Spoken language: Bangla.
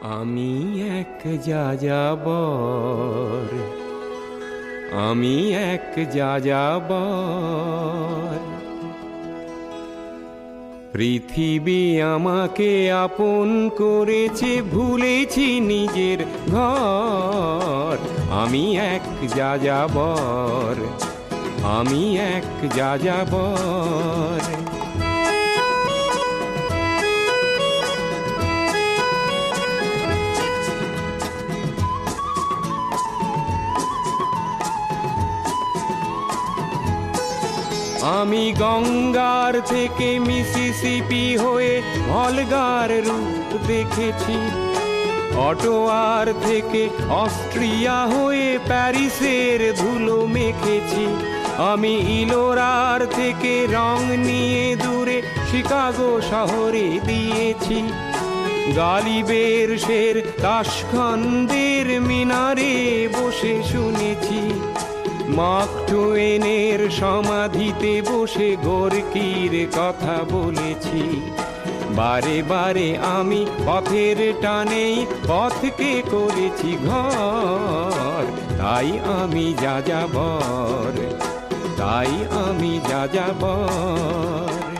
আমি এক যাযাবর। আমি এক যাযাবর। পৃথিবী আমাকে আপন করেছে, ভুলেছি নিজের ঘর। আমি এক যাযাবর। আমি এক যাযাবর। আমি গঙ্গার থেকে মিসিসিপি হয়ে ভলগার রূপ দেখেছি। অটোয়ার থেকে অস্ট্রিয়া হয়ে প্যারিসের ধুলো মেখেছি। আমি ইলোরার থেকে রং নিয়ে দূরে শিকাগো শহরে দিয়েছি। গালিবের শের তাসখন্দের মিনারে বসে শুনেছি। মার্ক টুয়েনের সমাধিতে বসে গোরকির কথা বলেছি। বারে বারে আমি পথের টানেই পথকে করেছি ঘর। তাই আমি যা যাবর তাই আমি যা যাবর